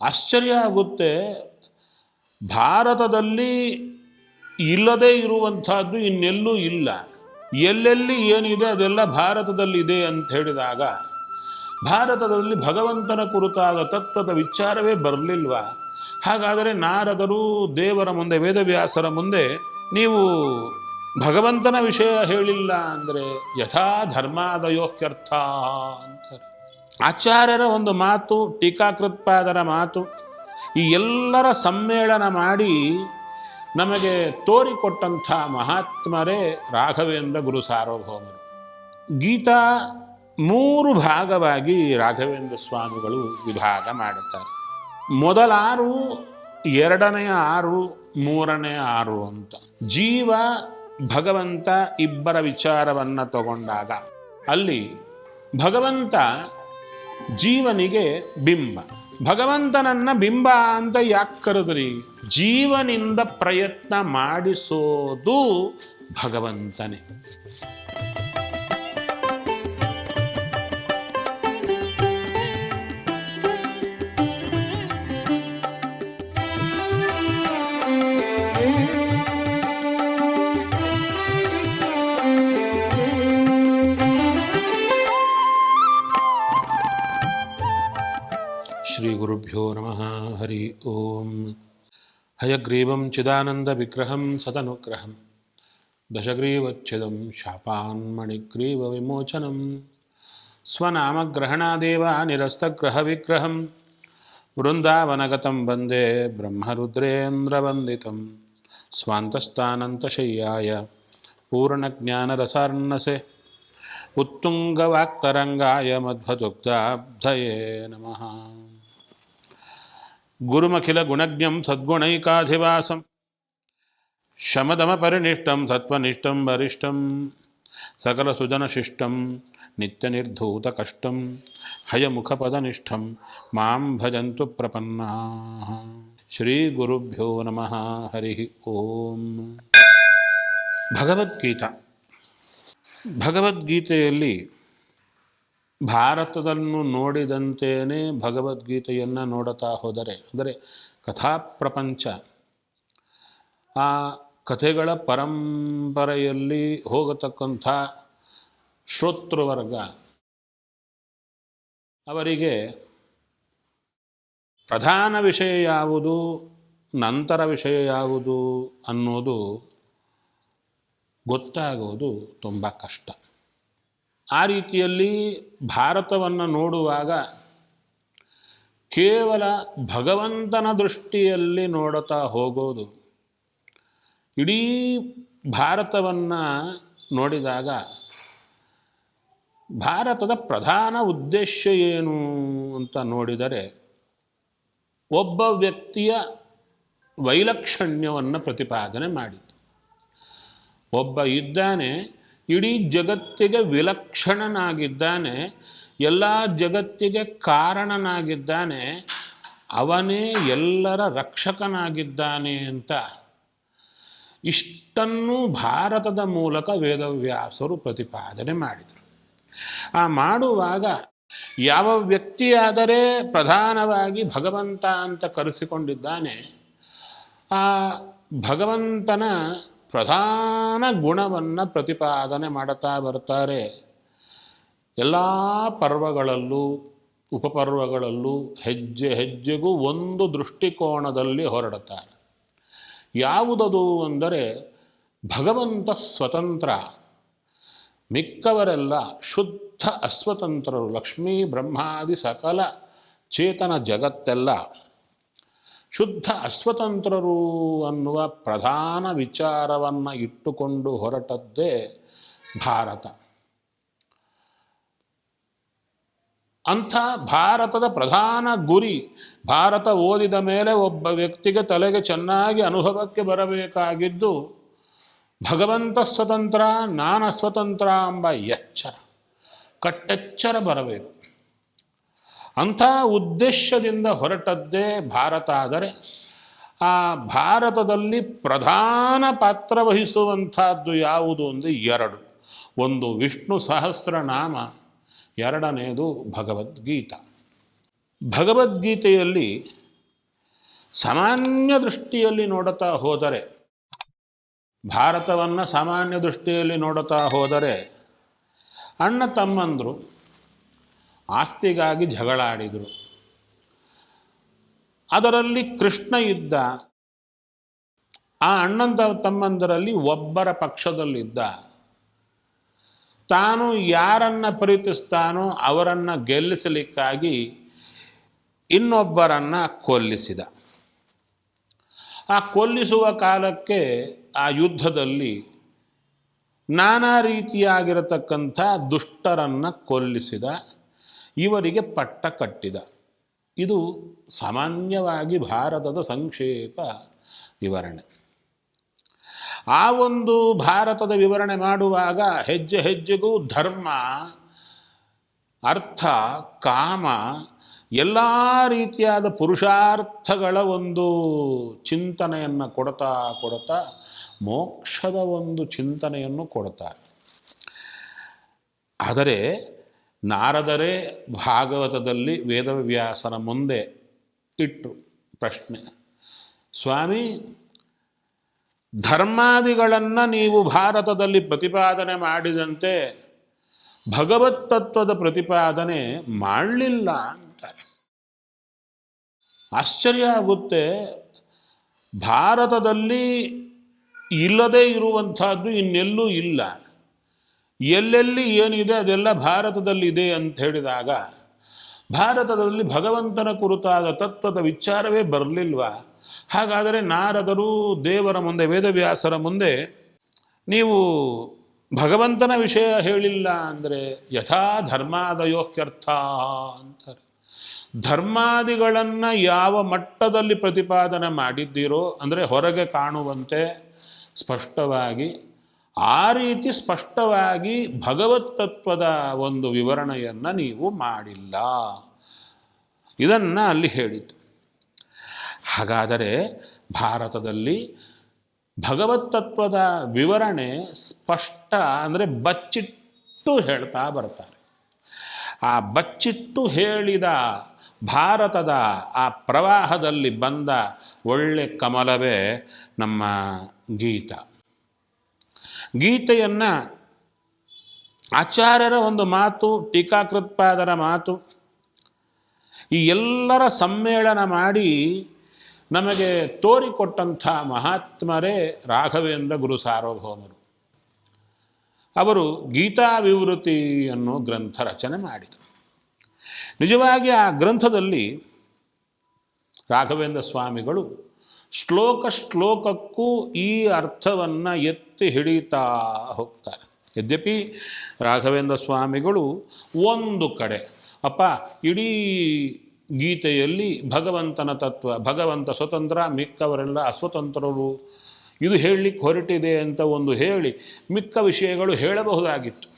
ಆಶ್ಚರ್ಯ ಆಗುತ್ತೆ. ಭಾರತದಲ್ಲಿ ಇಲ್ಲದೇ ಇರುವಂಥದ್ದು ಇನ್ನೆಲ್ಲೂ ಇಲ್ಲ. ಎಲ್ಲೆಲ್ಲಿ ಏನಿದೆ ಅದೆಲ್ಲ ಭಾರತದಲ್ಲಿದೆ ಅಂತ ಹೇಳಿದಾಗ, ಭಾರತದಲ್ಲಿ ಭಗವಂತನ ಕುರಿತಾದ ತತ್ವದ ವಿಚಾರವೇ ಬರಲಿಲ್ವ? ಹಾಗಾದರೆ ನಾರದರು ದೇವರ ಮುಂದೆ, ವೇದವ್ಯಾಸರ ಮುಂದೆ ನೀವು ಭಗವಂತನ ವಿಷಯ ಹೇಳಿಲ್ಲ ಅಂದರೆ ಯಥಾ ಧರ್ಮಾದಯೋಕ್ಯರ್ಥ ಅಂತಾರೆ ಆಚಾರ್ಯರ ಒಂದು ಮಾತು, ಟೀಕಾಕೃತ್ಪಾದರ ಮಾತು, ಈ ಎಲ್ಲರ ಸಮ್ಮೇಳನ ಮಾಡಿ ನಮಗೆ ತೋರಿಕೊಟ್ಟಂಥ ಮಹಾತ್ಮರೇ ರಾಘವೇಂದ್ರ ಗುರು ಸಾರ್ವಭೌಮರು. ಗೀತಾ ಮೂರು ಭಾಗವಾಗಿ ರಾಘವೇಂದ್ರ ಸ್ವಾಮಿಗಳು ವಿಭಾಗ ಮಾಡುತ್ತಾರೆ. ಮೊದಲಾರು ಎರಡನೆಯ ಆರು ಮೂರನೆಯ ಆರು ಅಂತ. ಜೀವ, ಭಗವಂತ ಇಬ್ಬರ ವಿಚಾರವನ್ನು ತಗೊಂಡಾಗ ಅಲ್ಲಿ ಭಗವಂತ ಜೀವನಿಗೆ ಬಿಂಬ. ಭಗವಂತನನ್ನ ಬಿಂಬ ಅಂತ ಯಾಕೆ ಕರೆದ್ರಿ? ಜೀವನಿಂದ ಪ್ರಯತ್ನ ಮಾಡಿಸೋದು ಭಗವಂತನೇ. गुरुभ्यो नमः हरि ओम् हयग्रीवं चिदानन्दविग्रहं सदनुग्रहं दशग्रीवच्छिदं शापान्मणिग्रीवविमोचनं स्वनामग्रहणादेव निरस्तग्रहविग्रहं वृन्दावनगतं वन्दे ब्रह्मरुद्रेन्द्रवन्दितं स्वान्तस्तानन्तशय्याय पूर्णज्ञानरसार्णसे उत्तुङ्गवाक्तरङ्गाय मध्वदुग्धाब्धये नमः ಗುರುಮಖಿಲ ಗುಣಜ್ಞಂ ಸದ್ಗುಣೈಕಾಧಿವಾಸಂ. ಶಮದಮ ಪರಿನಿಷ್ಠಂ ಸತ್ವನಿಷ್ಠಂ ವರಿಷ್ಠಂ. ಸಕಲ ಸುಜನಶಿಷ್ಟಂ ನಿತ್ಯ ನಿರ್ಧೂತ ಕಷ್ಟಂ. ಹಯಮುಖಪದನಿಷ್ಠಂ ಮಾಂ ಭಜಂತು ಪ್ರಪನ್ನ. ಶ್ರೀ ಗುರುಭ್ಯೋ ನಮಃ ಹರಿ ಓಂ. ಭಗವದ್ಗೀತಾ. ಭಗವದ್ಗೀತೆಯಲ್ಲಿ ಭಾರತದನ್ನು ನೋಡಿದಂತೆಯೇ ಭಗವದ್ಗೀತೆಯನ್ನು ನೋಡುತ್ತಾ ಹೋದರೆ, ಅಂದರೆ ಕಥಾಪ್ರಪಂಚ, ಆ ಕಥೆಗಳ ಪರಂಪರೆಯಲ್ಲಿ ಹೋಗತಕ್ಕಂಥ ಶ್ರೋತೃವರ್ಗ ಅವರಿಗೆ ಪ್ರಧಾನ ವಿಷಯ ಯಾವುದು, ನಂತರ ವಿಷಯ ಯಾವುದು ಅನ್ನೋದು ಗೊತ್ತಾಗೋದು ತುಂಬ ಕಷ್ಟ. ಆ ರೀತಿಯಲ್ಲಿ ಭಾರತವನ್ನು ನೋಡುವಾಗ ಕೇವಲ ಭಗವಂತನ ದೃಷ್ಟಿಯಲ್ಲಿ ನೋಡುತ್ತಾ ಹೋಗೋದು. ಇಡೀ ಭಾರತವನ್ನು ನೋಡಿದಾಗ ಭಾರತದ ಪ್ರಧಾನ ಉದ್ದೇಶ ಏನು ಅಂತ ನೋಡಿದರೆ ಒಬ್ಬ ವ್ಯಕ್ತಿಯ ವೈಲಕ್ಷಣ್ಯವನ್ನು ಪ್ರತಿಪಾದನೆ ಮಾಡಿತು ಒಬ್ಬ ಇದ್ದಾನೆ ಇಡೀ ಜಗತ್ತಿಗೆ ವಿಲಕ್ಷಣನಾಗಿದ್ದಾನೆ, ಎಲ್ಲ ಜಗತ್ತಿಗೆ ಕಾರಣನಾಗಿದ್ದಾನೆ, ಅವನೇ ಎಲ್ಲರ ರಕ್ಷಕನಾಗಿದ್ದಾನೆ ಅಂತ. ಇಷ್ಟನ್ನು ಭಾರತದ ಮೂಲಕ ವೇದವ್ಯಾಸರು ಪ್ರತಿಪಾದನೆ ಮಾಡಿದರು. ಆ ಮಾಡುವಾಗ ಯಾವ ವ್ಯಕ್ತಿಯಾದರೆ ಪ್ರಧಾನವಾಗಿ ಭಗವಂತ ಅಂತ ಕರೆಸಿಕೊಂಡಿದ್ದಾನೆ, ಆ ಭಗವಂತನ ಪ್ರಧಾನ ಗುಣವನ್ನು ಪ್ರತಿಪಾದನೆ ಮಾಡುತ್ತಾ ಬರ್ತಾರೆ ಎಲ್ಲ ಪರ್ವಗಳಲ್ಲೂ, ಉಪಪರ್ವಗಳಲ್ಲೂ ಹೆಜ್ಜೆ ಹೆಜ್ಜೆಗೂ ಒಂದು ದೃಷ್ಟಿಕೋನದಲ್ಲಿ ಹೊರಡುತ್ತಾರೆ. ಯಾವುದದು ಅಂದರೆ ಭಗವಂತ ಸ್ವತಂತ್ರ, ಮಿಕ್ಕವರೆಲ್ಲ ಶುದ್ಧ ಅಸ್ವತಂತ್ರರು, ಲಕ್ಷ್ಮೀ ಬ್ರಹ್ಮಾದಿ ಸಕಲ ಚೇತನ ಜಗತ್ತೆಲ್ಲ. ಶುದ್ಧ ಅಸ್ವತಂತ್ರರು ಅನ್ನುವ ಪ್ರಧಾನ ವಿಚಾರವನ್ನು ಇಟ್ಟುಕೊಂಡು ಹೊರಟದ್ದೇ ಭಾರತ. ಅಂಥ ಭಾರತದ ಪ್ರಧಾನ ಗುರಿ, ಭಾರತ ಓದಿದ ಮೇಲೆ ಒಬ್ಬ ವ್ಯಕ್ತಿಗೆ ತಲೆಗೆ ಚೆನ್ನಾಗಿ ಅನುಭವಕ್ಕೆ ಬರಬೇಕಾಗಿದ್ದು ಭಗವಂತ ಸ್ವತಂತ್ರ, ನಾನ ಸ್ವತಂತ್ರ ಎಂಬ ಎಚ್ಚರ, ಕಟ್ಟೆಚ್ಚರ ಬರಬೇಕು. ಅಂಥ ಉದ್ದೇಶದಿಂದ ಹೊರಟದ್ದೇ ಭಾರತ ಆದರೆ ಆ ಭಾರತದಲ್ಲಿ ಪ್ರಧಾನ ಪಾತ್ರ ವಹಿಸುವಂಥದ್ದು ಯಾವುದು ಅಂದರೆ ಎರಡು. ಒಂದು ವಿಷ್ಣು ಸಹಸ್ರನಾಮ ಎರಡನೆಯದು ಭಗವದ್ಗೀತ. ಭಗವದ್ಗೀತೆಯಲ್ಲಿ ಸಾಮಾನ್ಯ ದೃಷ್ಟಿಯಲ್ಲಿ ನೋಡುತ್ತಾ ಹೋದರೆ, ಭಾರತವನ್ನು ಸಾಮಾನ್ಯ ದೃಷ್ಟಿಯಲ್ಲಿ ನೋಡುತ್ತಾ ಹೋದರೆ ಅಣ್ಣ ತಮ್ಮಂದರು ಆಸ್ತಿಗಾಗಿ ಜಗಳಾಡಿದರು ಅದರಲ್ಲಿ ಕೃಷ್ಣ ಇದ್ದ, ಆ ಅಣ್ಣನ ತಮ್ಮಂದರಲ್ಲಿ ಒಬ್ಬರ ಪಕ್ಷದಲ್ಲಿದ್ದ. ತಾನು ಯಾರನ್ನ ಪ್ರೀತಿಸ್ತಾನೋ ಅವರನ್ನು ಗೆಲ್ಲಿಸಲಿಕ್ಕಾಗಿ ಇನ್ನೊಬ್ಬರನ್ನ ಕೊಲ್ಲಿಸಿದ. ಆ ಕೊಲ್ಲಿಸುವ ಕಾಲಕ್ಕೆ ಆ ಯುದ್ಧದಲ್ಲಿ ನಾನಾ ರೀತಿಯಾಗಿರತಕ್ಕಂಥ ದುಷ್ಟರನ್ನು ಕೊಲ್ಲಿಸಿದ. ಇವರಿಗೆ ಪಟ್ಟ ಕಟ್ಟಿದ. ಇದು ಸಾಮಾನ್ಯವಾಗಿ ಭಾರತದ ಸಂಕ್ಷೇಪ ವಿವರಣೆ. ಆ ಒಂದು ಭಾರತದ ವಿವರಣೆ ಮಾಡುವಾಗ ಹೆಜ್ಜೆ ಹೆಜ್ಜೆಗೂ ಧರ್ಮ, ಅರ್ಥ, ಕಾಮ, ಎಲ್ಲ ರೀತಿಯಾದ ಪುರುಷಾರ್ಥಗಳ ಒಂದು ಚಿಂತನೆಯನ್ನು ಕೊಡ್ತಾ ಕೊಡ್ತಾ ಮೋಕ್ಷದ ಒಂದು ಚಿಂತನೆಯನ್ನು ಕೊಡ್ತಾರೆ. ಆದರೆ ನಾರದರೇ ಭಾಗವತದಲ್ಲಿ ವೇದವ್ಯಾಸನ ಮುಂದೆ ಇಟ್ಟು ಪ್ರಶ್ನೆ. ಸ್ವಾಮಿ, ಧರ್ಮಾದಿಗಳನ್ನು ನೀವು ಭಾರತದಲ್ಲಿ ಪ್ರತಿಪಾದನೆ ಮಾಡಿದಂತೆ ಭಗವತ್ ತತ್ವದ ಪ್ರತಿಪಾದನೆ ಮಾಡಲಿಲ್ಲ ಅಂತಾರೆ ಆಶ್ಚರ್ಯ ಆಗುತ್ತೆ. ಭಾರತದಲ್ಲಿ ಇಲ್ಲದೇ ಇರುವಂಥದ್ದು ಇನ್ನೆಲ್ಲೂ ಇಲ್ಲ. ಎಲ್ಲೆಲ್ಲಿ ಏನಿದೆ ಅದೆಲ್ಲ ಭಾರತದಲ್ಲಿದೆ ಅಂತ ಹೇಳಿದಾಗ, ಭಾರತದಲ್ಲಿ ಭಗವಂತನ ಕುರಿತಾದ ತತ್ವದ ವಿಚಾರವೇ ಬರಲಿಲ್ವಾ? ಹಾಗಾದರೆ ನಾರದರು ದೇವರ ಮುಂದೆ, ವೇದವ್ಯಾಸರ ಮುಂದೆ ನೀವು ಭಗವಂತನ ವಿಷಯ ಹೇಳಿಲ್ಲ ಅಂದರೆ ಯಥಾ ಧರ್ಮಾದಯೋಕ್ಯರ್ಥ ಅಂತಾರೆ. ಧರ್ಮಾದಿಗಳನ್ನು ಯಾವ ಮಟ್ಟದಲ್ಲಿ ಪ್ರತಿಪಾದನೆ ಮಾಡಿದ್ದೀರೋ, ಅಂದರೆ ಹೊರಗೆ ಕಾಣುವಂತೆ ಸ್ಪಷ್ಟವಾಗಿ ಆ ರೀತಿ ಸ್ಪಷ್ಟವಾಗಿ ಭಗವತ್ ತತ್ವದ ಒಂದು ವಿವರಣೆಯನ್ನು ನೀವು ಮಾಡಿಲ್ಲ. ಇದನ್ನು ಅಲ್ಲಿ ಹೇಳಿತು ಹಾಗಾದರೆ ಭಾರತದಲ್ಲಿ ಭಗವತ್ ತತ್ವದ ವಿವರಣೆ ಸ್ಪಷ್ಟ ಅಂದರೆ ಬಚ್ಚಿಟ್ಟು ಹೇಳ್ತಾ ಬರ್ತಾರೆ ಆ ಬಚ್ಚಿಟ್ಟು ಹೇಳಿದ ಭಾರತದ ಆ ಪ್ರವಾಹದಲ್ಲಿ ಬಂದ ಒಳ್ಳೆ ಕಮಲವೇ ನಮ್ಮ ಗೀತ. ಗೀತೆಯನ್ನು ಆಚಾರ್ಯರ ಒಂದು ಮಾತು, ಟೀಕಾಕೃತ್ಪಾದರ ಮಾತು, ಈ ಎಲ್ಲರ ಸಮ್ಮೇಳನ ಮಾಡಿ ನಮಗೆ ತೋರಿಕೊಟ್ಟಂಥ ಮಹಾತ್ಮರೇ ರಾಘವೇಂದ್ರ ಗುರು ಸಾರ್ವಭೌಮರು. ಅವರು ಗೀತಾ ವಿವೃತಿ ಅನ್ನೋ ಗ್ರಂಥ ರಚನೆ ಮಾಡಿದರು. ನಿಜವಾಗಿ ಆ ಗ್ರಂಥದಲ್ಲಿ ರಾಘವೇಂದ್ರ ಸ್ವಾಮಿಗಳು ಶ್ಲೋಕ ಶ್ಲೋಕಕ್ಕೂ ಈ ಅರ್ಥವನ್ನು ಎತ್ತಿ ಹಿಡಿತಾ ಹೋಗ್ತಾರೆ. ಯದ್ಯಪಿ ರಾಘವೇಂದ್ರ ಸ್ವಾಮಿಗಳು ಒಂದು ಕಡೆ, ಅಪ್ಪ, ಇಡೀ ಗೀತೆಯಲ್ಲಿ ಭಗವಂತನ ತತ್ವ, ಭಗವಂತ ಸ್ವತಂತ್ರ, ಮಿಕ್ಕವರೆಲ್ಲ ಅಸ್ವತಂತ್ರರು, ಇದು ಹೇಳಲಿಕ್ಕೆ ಹೊರಟಿದೆ ಅಂತ ಒಂದು ಹೇಳಿ ಮಿಕ್ಕ ವಿಷಯಗಳು ಹೇಳಬಹುದಾಗಿತ್ತು.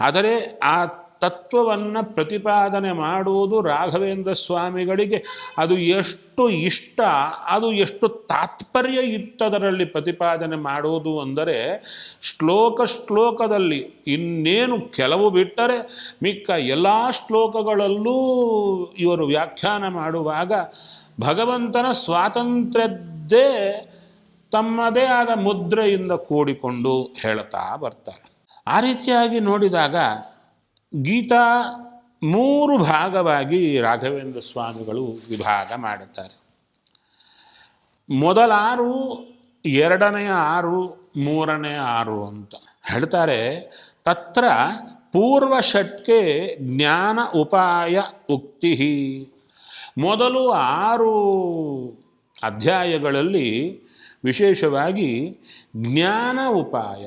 ಆದರೆ ಆ ತತ್ವವನ್ನು ಪ್ರತಿಪಾದನೆ ಮಾಡುವುದು ರಾಘವೇಂದ್ರ ಸ್ವಾಮಿಗಳಿಗೆ. ಅದು ಎಷ್ಟು ಇಷ್ಟ, ಅದು ಎಷ್ಟು ತಾತ್ಪರ್ಯ ಇತ್ತದರಲ್ಲಿ ಪ್ರತಿಪಾದನೆ ಮಾಡುವುದು ಅಂದರೆ, ಶ್ಲೋಕ ಶ್ಲೋಕದಲ್ಲಿ ಇನ್ನೇನು ಕೆಲವು ಬಿಟ್ಟರೆ, ಮಿಕ್ಕ ಎಲ್ಲ ಶ್ಲೋಕಗಳಲ್ಲೂ ಇವರು ವ್ಯಾಖ್ಯಾನ ಮಾಡುವಾಗ, ಭಗವಂತನ ಸ್ವಾತಂತ್ರ್ಯದ್ದೇ ತಮ್ಮದೇ ಆದ ಮುದ್ರೆಯಿಂದ ಕೂಡಿಕೊಂಡು ಹೇಳ್ತಾ ಬರ್ತಾರೆ. ಆ ರೀತಿಯಾಗಿ ನೋಡಿದಾಗ ಗೀತಾ ಮೂರು ಭಾಗವಾಗಿ ರಾಘವೇಂದ್ರ ಸ್ವಾಮಿಗಳು ವಿಭಾಗ ಮಾಡುತ್ತಾರೆ. ಮೊದಲಾರು ಎರಡನೆಯ ಆರು ಮೂರನೆಯ ಆರು ಅಂತ ಹೇಳ್ತಾರೆ. ತತ್ರ ಪೂರ್ವ ಷಟ್ಕೆ ಜ್ಞಾನ ಉಪಾಯ ಉಕ್ತಿ ಮೊದಲು ಆರು ಅಧ್ಯಾಯಗಳಲ್ಲಿ ವಿಶೇಷವಾಗಿ ಜ್ಞಾನ ಉಪಾಯ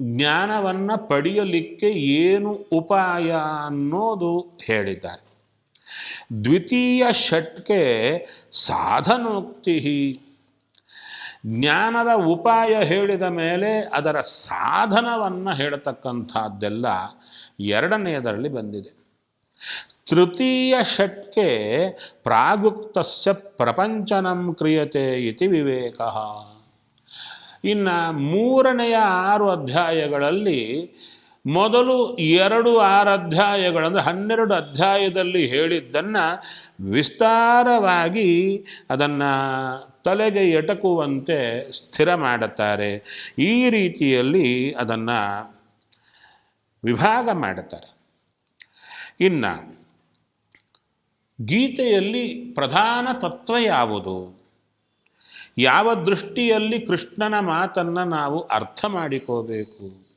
ಜ್ಞಾನವನ್ನು ಪಡೆಯಲಿಕ್ಕೆ ಏನು ಉಪಾಯ ಅನ್ನೋದು ಹೇಳಿದ್ದಾರೆ. ದ್ವಿತೀಯ ಷಟ್ಕೆ ಸಾಧನೋಕ್ತಿ ಜ್ಞಾನದ ಉಪಾಯ ಹೇಳಿದ ಮೇಲೆ ಅದರ ಸಾಧನವನ್ನು ಹೇಳತಕ್ಕಂಥದ್ದೆಲ್ಲ ಎರಡನೆಯದರಲ್ಲಿ ಬಂದಿದೆ. ತೃತೀಯ ಷಟ್ಕೆ ಪ್ರಾಗುಕ್ತಸ್ಯ ಪ್ರಪಂಚನಂ ಕ್ರಿಯತೆ ಇತಿ ವಿವೇಕ. ಇನ್ನು ಮೂರನೆಯ ಆರು ಅಧ್ಯಾಯಗಳಲ್ಲಿ ಮೊದಲು ಎರಡು ಆರು ಅಧ್ಯಾಯಗಳಂದರೆ ಹನ್ನೆರಡು ಅಧ್ಯಾಯದಲ್ಲಿ ಹೇಳಿದ್ದನ್ನು ವಿಸ್ತಾರವಾಗಿ ಅದನ್ನು ತಲೆಗೆ ಎಟಕುವಂತೆ ಸ್ಥಿರ ಮಾಡುತ್ತಾರೆ. ಈ ರೀತಿಯಲ್ಲಿ ಅದನ್ನು ವಿಭಾಗ ಮಾಡುತ್ತಾರೆ. ಇನ್ನು ಗೀತೆಯಲ್ಲಿ ಪ್ರಧಾನ ತತ್ವ ಯಾವುದು? ಯಾವ ದೃಷ್ಟಿಯಲ್ಲಿ ಕೃಷ್ಣನ ಮಾತನ್ನು ನಾವು ಅರ್ಥ ಮಾಡಿಕೋಬೇಕು?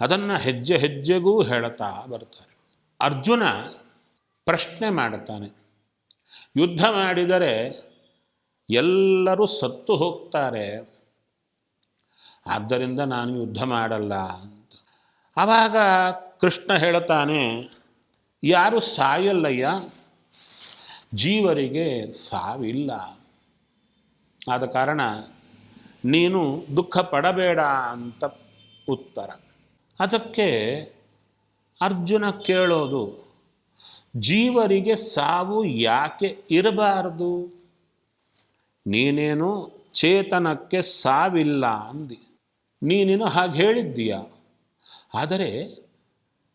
ಅದನ್ನು ಹೆಜ್ಜೆ ಹೆಜ್ಜೆಗೂ ಹೇಳ್ತಾ ಬರ್ತಾರೆ. ಅರ್ಜುನ ಪ್ರಶ್ನೆ ಮಾಡುತ್ತಾನೆ ಯುದ್ಧ ಮಾಡಿದರೆ ಎಲ್ಲರೂ ಸತ್ತು ಹೋಗ್ತಾರೆ. ಆದ್ದರಿಂದ ನಾನು ಯುದ್ಧ ಮಾಡಲ್ಲ ಅಂತ. ಆವಾಗ ಕೃಷ್ಣ ಹೇಳ್ತಾನೆ, ಯಾರು ಸಾಯಲ್ಲಯ್ಯ? ಜೀವರಿಗೆ ಸಾವಿಲ್ಲ. ಆದ ಕಾರಣ ನೀನು ದುಃಖ ಪಡಬೇಡ ಅಂತ ಉತ್ತರ. ಅದಕ್ಕೆ ಅರ್ಜುನ ಕೇಳೋದು, ಜೀವರಿಗೆ ಸಾವು ಯಾಕೆ ಇರಬಾರದು? ನೀನೇನು ಚೇತನಕ್ಕೆ ಸಾವಿಲ್ಲ ಅಂದಿ. ನೀನೇನು ಹಾಗೆ ಹೇಳಿದ್ದೀಯ? ಆದರೆ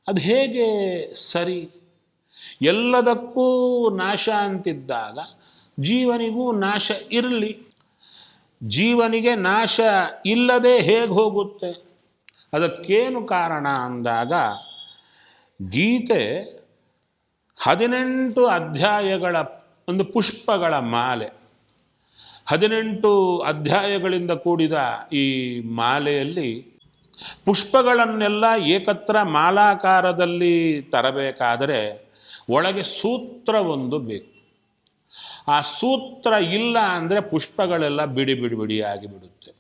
ಅದು ಹೇಗೆ ಸರಿ? ಎಲ್ಲದಕ್ಕೂ ನಾಶ ಅಂತಿದ್ದಾಗ ಜೀವನಿಗೂ ನಾಶ ಇರಲಿ. ಜೀವನಿಗೆ ನಾಶ ಇಲ್ಲದೆ ಹೇಗೆ ಹೋಗುತ್ತೆ? ಅದಕ್ಕೇನು ಕಾರಣ ಅಂದಾಗ ಗೀತೆ ಹದಿನೆಂಟು ಅಧ್ಯಾಯಗಳ ಒಂದು ಪುಷ್ಪಗಳ ಮಾಲೆ. ಹದಿನೆಂಟು ಅಧ್ಯಾಯಗಳಿಂದ ಕೂಡಿದ ಈ ಮಾಲೆಯಲ್ಲಿ ಪುಷ್ಪಗಳನ್ನೆಲ್ಲ ಏಕತ್ರ ಮಾಲಾಕಾರದಲ್ಲಿ ತರಬೇಕಾದರೆ ಒಳಗೆ ಸೂತ್ರ ಒಂದು ಬೇಕು. ಆ ಸೂತ್ರ ಇಲ್ಲ ಅಂದರೆ ಪುಷ್ಪಗಳೆಲ್ಲ ಬಿಡಿ ಬಿಡಿ ಬಿಡಿಯಾಗಿ ಬಿಡುತ್ತೆ